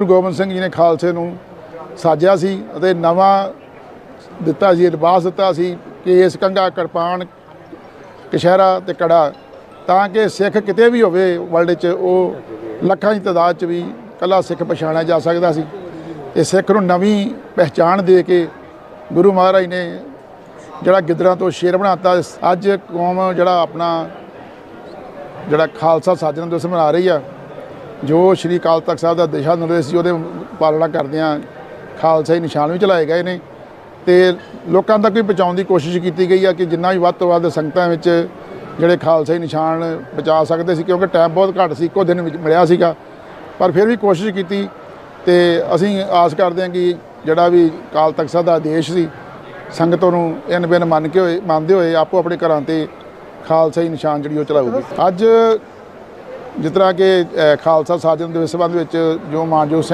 ਗੁਰੂ ਗੋਬਿੰਦ ਸਿੰਘ ਜੀ ਨੇ ਖਾਲਸੇ ਨੂੰ ਸਾਜਿਆ ਸੀ ਅਤੇ ਨਵਾਂ ਦਿੱਤਾ ਸੀ ਲਿਬਾਸ ਦਿੱਤਾ ਸੀ ਕਿ ਇਸ ਕੰਗਾ ਕਿਰਪਾਨ ਕਸ਼ਹਿਰਾ ਤੇ ਕੜਾ ਤਾਂ ਕਿ ਸਿੱਖ ਕਿਤੇ ਵੀ ਹੋਵੇ ਵਰਲਡ 'ਚ, ਉਹ ਲੱਖਾਂ ਦੀ ਤਾਦਾਦ 'ਚ ਵੀ ਕੱਲਾ ਸਿੱਖ ਪਛਾਣਿਆ ਜਾ ਸਕਦਾ ਸੀ। ਤੇ ਸਿੱਖ ਨੂੰ ਨਵੀਂ ਪਹਿਚਾਣ ਦੇ ਕੇ ਗੁਰੂ ਮਹਾਰਾਜ ਨੇ ਜਿਹੜਾ ਗਿੱਦੜਾਂ ਤੋਂ ਸ਼ੇਰ ਬਣਾਤਾ, ਅੱਜ ਕੌਮ ਜਿਹੜਾ ਆਪਣਾ ਜਿਹੜਾ ਖਾਲਸਾ ਸਾਜਣ ਦਿਵਸ ਮਨਾ ਰਹੀ ਆ ਜੋ ਸ਼੍ਰੀ ਅਕਾਲ ਤਖਤ ਸਾਹਿਬ ਦਾ ਦਿਸ਼ਾ ਨਿਰਦੇਸ਼ ਸੀ, ਉਹਦੇ ਪਾਲਣਾ ਕਰਦਿਆਂ ਖਾਲਸਾ ਹੀ ਨਿਸ਼ਾਨ ਵੀ ਚਲਾਏ ਗਏ ਨੇ ਤੇ ਲੋਕਾਂ ਤੱਕ ਵੀ ਪਹੁੰਚਾਉਣ ਦੀ ਕੋਸ਼ਿਸ਼ ਕੀਤੀ ਗਈ ਆ ਕਿ ਜਿੰਨਾ ਵੀ ਵੱਧ ਤੋਂ ਵੱਧ ਸੰਗਤਾਂ ਵਿੱਚ ਜਿਹੜੇ ਖਾਲਸਾ ਹੀ ਨਿਸ਼ਾਨ ਪਹੁੰਚਾ ਸਕਦੇ ਸੀ, ਕਿਉਂਕਿ ਟਾਈਮ ਬਹੁਤ ਘੱਟ ਸੀ, ਇੱਕੋ ਦਿਨ ਵਿੱਚ ਮਿਲਿਆ ਸੀਗਾ। ਪਰ ਫਿਰ ਵੀ ਕੋਸ਼ਿਸ਼ ਕੀਤੀ ਤੇ ਅਸੀਂ ਆਸ ਕਰਦੇ ਹਾਂ ਕਿ ਜਿਹੜਾ ਵੀ ਅਕਾਲ ਤਖਤ ਸਾਹਿਬ ਦਾ ਆਦੇਸ਼ ਸੀ, ਸੰਗਤਾਂ ਨੂੰ ਇਨ ਬਿਨ ਮੰਨ ਕੇ ਹੋਏ, ਮੰਨਦੇ ਹੋਏ ਆਪੋ ਆਪਣੇ ਘਰਾਂ ਤੇ ਖਾਲਸਾ ਹੀ ਨਿਸ਼ਾਨ ਜਿਹੜੀ ਉਹ ਚਲਾਊਗੀ। ਅੱਜ ਜਿਸ ਤਰ੍ਹਾਂ ਕਿ ਖਾਲਸਾ ਸਾਜਨ ਦੇ ਸੰਬੰਧ ਵਿੱਚ ਜੋ ਮਾਨਯੋਗ ਸਿੰਘ